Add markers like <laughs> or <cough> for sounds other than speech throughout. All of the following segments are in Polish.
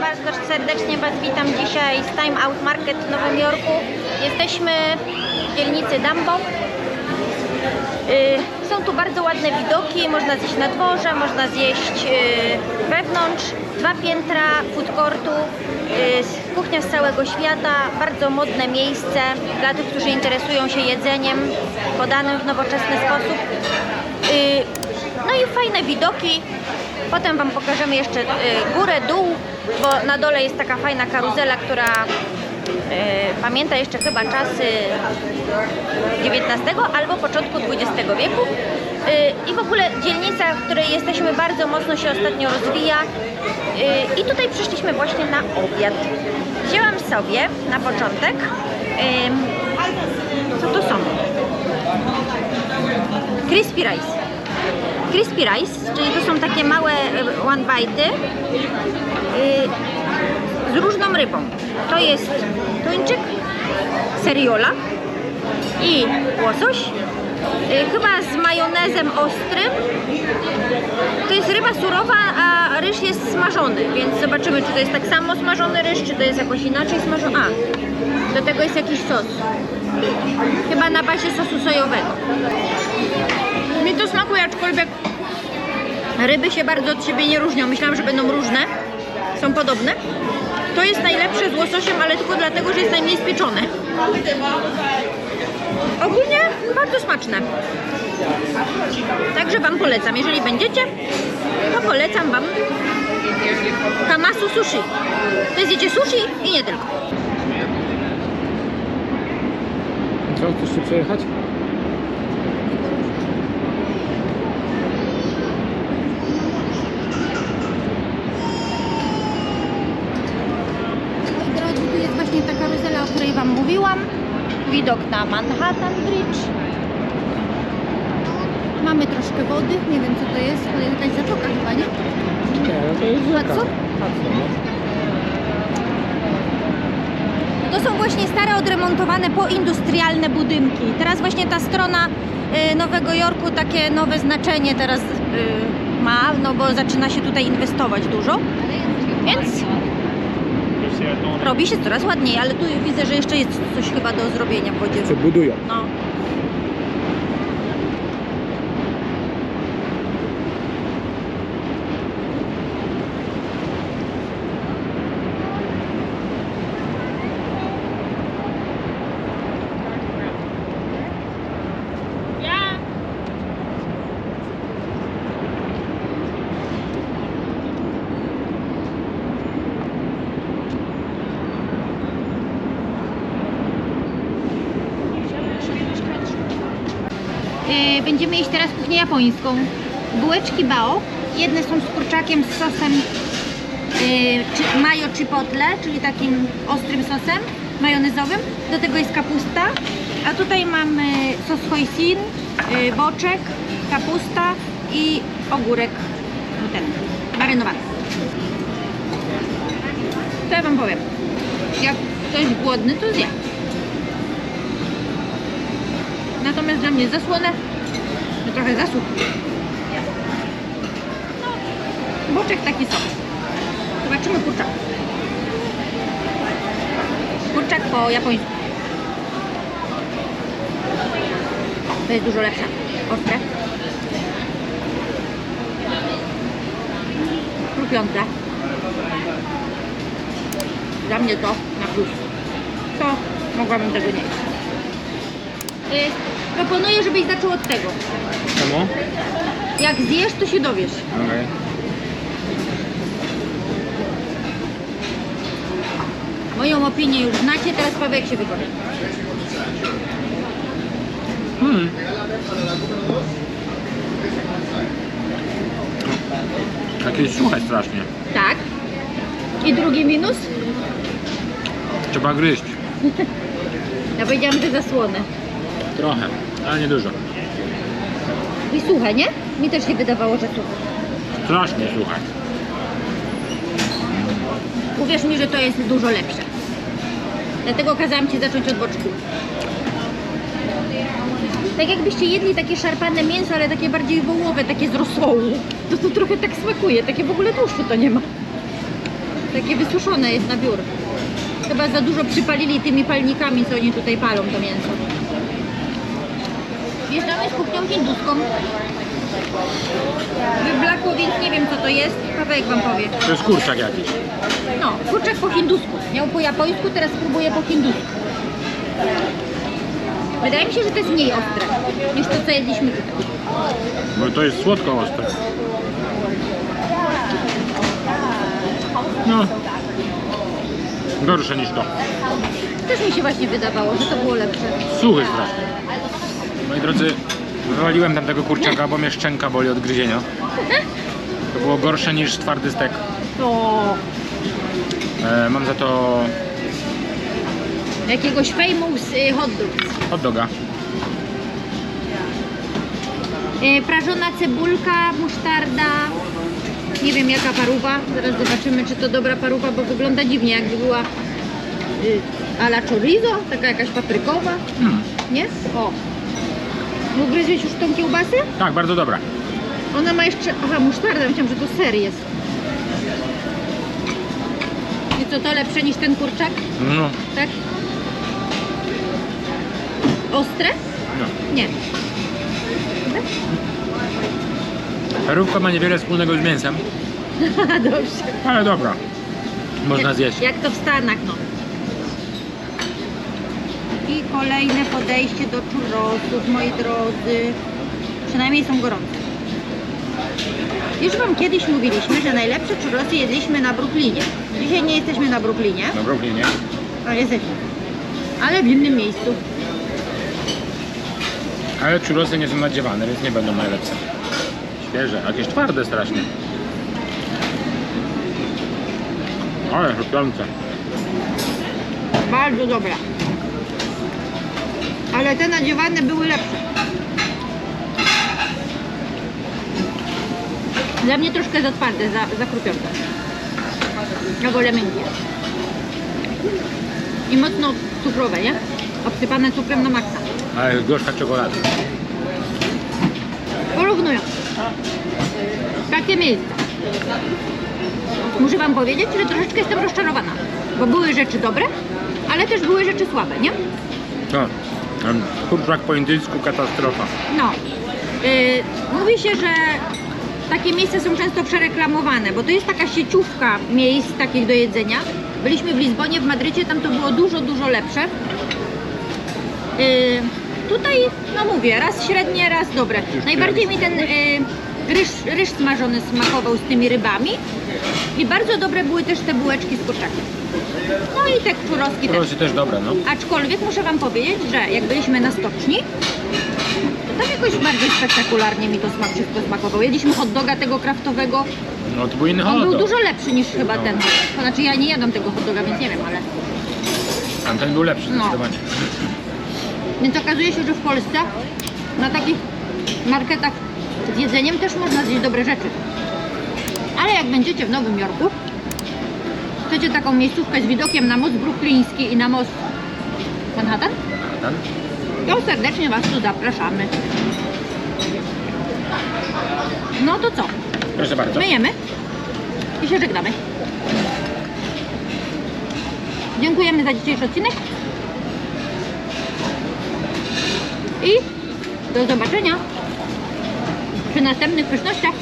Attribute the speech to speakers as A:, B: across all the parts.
A: bardzo serdecznie Was witam dzisiaj z Time Out Market w Nowym Jorku. Jesteśmy w dzielnicy Dumbo. Y, Są tu bardzo ładne widoki, można zjeść na dworze, można zjeść y, wewnątrz, dwa piętra food courtu, y, kuchnia z całego świata, bardzo modne miejsce dla tych, którzy interesują się jedzeniem podanym w nowoczesny sposób. No i fajne widoki. Potem Wam pokażemy jeszcze górę, dół, bo na dole jest taka fajna karuzela, która y, pamięta jeszcze chyba czasy XIX albo początku XX wieku. Y, I w ogóle dzielnica, w której jesteśmy, bardzo mocno się ostatnio rozwija. Y, I tutaj przyszliśmy właśnie na obiad. Wzięłam sobie na początek. Co to są? Crispy rice. Crispy rice, czyli to są takie małe y, one bite'y y, z różną rybą. To jest tuńczyk, seriola i łosoś. Y, Chyba z majonezem ostrym. To jest ryba surowa, a ryż jest smażony, więc zobaczymy, czy to jest tak samo smażony ryż, czy to jest jakoś inaczej smażony. A, do tego jest jakiś sos. Chyba na bazie sosu sojowego. To smakuje, aczkolwiek ryby się bardzo od siebie nie różnią. Myślałam, że będą różne. Są podobne. To jest najlepsze z łososiem, ale tylko dlatego, że jest najmniej spieczone. Ogólnie bardzo smaczne. Także Wam polecam. Jeżeli będziecie, to polecam Wam Kamasu Sushi. To jest jecie sushi i nie tylko.
B: Co, chcesz się przejechać?
A: Moi drodzy, tu jest właśnie ta karuzela, o której Wam mówiłam. Widok na Manhattan Bridge. Mamy troszkę wody, nie wiem co to jest, to jest jakaś zatoka chyba, nie?
B: Nie, no to jest rzeka.
A: Hudson? To są właśnie stare, odremontowane, poindustrialne budynki. Teraz właśnie ta strona y, Nowego Jorku takie nowe znaczenie teraz y, ma, no bo zaczyna się tutaj inwestować dużo. Więc robi się coraz ładniej, ale tu widzę, że jeszcze jest coś chyba do zrobienia w wodzie.
B: Co budują.
A: No. Yy, Będziemy jeść teraz kuchnię japońską. Bułeczki bao. Jedne są z kurczakiem z sosem yy, czy, mayo chipotle, czyli takim ostrym sosem majonezowym. Do tego jest kapusta. A tutaj mamy sos hoisin, yy, boczek, kapusta i ogórek ten, marynowany. Co ja Wam powiem? Jak ktoś głodny, to zje. Natomiast dla mnie zasłonę to trochę zasób. Boczek taki sobie. Zobaczymy kurczak. Kurczak po japońsku. To jest dużo lepsze. Ostre. Chrupiące. Dla mnie to na plus. To mogłabym tego nie jeść. Proponuję, żebyś zaczął od tego.
B: Czemu?
A: Jak zjesz, to się dowiesz.
B: Okej.
A: Moją opinię już znacie, teraz Paweł jak się wypowie.
B: Hmm. Jakieś suche strasznie.
A: Tak. I drugi minus?
B: Trzeba gryźć.
A: Ja powiedziałam, że zasłonę.
B: Trochę, ale nie dużo.
A: I suche, nie? Mi też się wydawało, że suche.
B: Strasznie suche.
A: Uwierz mi, że to jest dużo lepsze. Dlatego kazałam Ci zacząć od boczku. Tak jakbyście jedli takie szarpane mięso, ale takie bardziej wołowe, takie z rosołu. To to trochę tak smakuje. Takie w ogóle tłuszczu to nie ma. Takie wysuszone jest na biur. Chyba za dużo przypalili tymi palnikami, co oni tutaj palą to mięso. Wjeżdżamy z kuchnią hinduską. Wyblakło, więc nie wiem co to jest. Pawełek wam powie.
B: To jest kurczak jakiś.
A: No, kurczak po hindusku. Miał po japońsku, teraz spróbuję po hindusku. Wydaje mi się, że to jest mniej ostre niż to, co jedliśmy tutaj.
B: Bo to jest słodko ostre. No. Gorsze niż to.
A: Też mi się właśnie wydawało, że to było lepsze.
B: Suchy strasznie. Moi drodzy, wywaliłem tam tego kurczaka, bo mnie szczęka boli od gryzienia. To było gorsze niż twardy stek.
A: To
B: E, mam za to
A: jakiegoś famous y, hot dogs.
B: hot doga.
A: Y, Prażona cebulka, musztarda. Nie wiem jaka paruwa. Zaraz zobaczymy, czy to dobra paruwa, bo wygląda dziwnie, jakby była y, a la chorizo, taka jakaś paprykowa.
B: Hmm.
A: Nie? O. Ugryzłeś już tą kiełbasę?
B: Tak, bardzo dobra.
A: Ona ma jeszcze... Aha, musztarda. Myślałam, że to ser jest. I co, to lepsze niż ten kurczak?
B: No,
A: Tak? Ostre?
B: no.
A: Nie.
B: Parówka ma niewiele wspólnego z mięsem, <laughs>
A: Dobrze.
B: ale dobra. Można
A: Jak-
B: zjeść.
A: Jak to w Stanach, no. I kolejne podejście do churrosów, moi drodzy. Przynajmniej są gorące. Już Wam kiedyś mówiliśmy, że najlepsze churrosy jedliśmy na Brooklynie. Dzisiaj nie jesteśmy na Brooklynie,
B: Na Brooklynie.
A: a jesteśmy. Ale w innym miejscu.
B: Ale churrosy nie są nadziewane, więc nie będą najlepsze. Świeże, jakieś twarde strasznie. Ale chrupiące.
A: Bardzo dobra. Ale te nadziewane były lepsze. Dla mnie troszkę za twarde, za, za chrupiące. Ja wolę miękkie. I mocno cukrowe, nie? Obsypane cukrem na maksa.
B: Ale gorzka czekolada.
A: Porównując. Takie miejsce. Muszę Wam powiedzieć, że troszeczkę jestem rozczarowana. Bo były rzeczy dobre, ale też były rzeczy słabe, nie?
B: Em, kurczak po indyjsku katastrofa.
A: No. Yy, mówi się, że takie miejsca są często przereklamowane, bo to jest taka sieciówka miejsc takich do jedzenia. Byliśmy w Lizbonie, w Madrycie, tam to było dużo, dużo lepsze. Yy, tutaj, no mówię, raz średnie, raz dobre. Najbardziej mi ten yy, ryż, ryż smażony smakował z tymi rybami. I bardzo dobre były też te bułeczki z kurczakiem. No i te churroski też.
B: Churrosy też dobre, no.
A: Aczkolwiek muszę Wam powiedzieć, że jak byliśmy na stoczni, to tam jakoś bardziej spektakularnie mi to smak wszystko smakowało. Jedliśmy hot doga tego kraftowego.
B: No to był inny
A: On
B: hot
A: był
B: dog.
A: dużo lepszy niż chyba
B: No.
A: ten. To znaczy ja nie jadam tego hot doga, więc nie wiem, ale...
B: A ten był lepszy
A: No.
B: zdecydowanie.
A: Więc okazuje się, że w Polsce na takich marketach z jedzeniem też można zjeść dobre rzeczy. Ale jak będziecie w Nowym Jorku, chcecie taką miejscówkę z widokiem na most brukliński i na most Manhattan, to serdecznie Was tu zapraszamy. No to co?
B: Proszę bardzo.
A: Myjemy i się żegnamy. Dziękujemy za dzisiejszy odcinek. I do zobaczenia przy następnych pysznościach.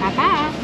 A: Pa, pa!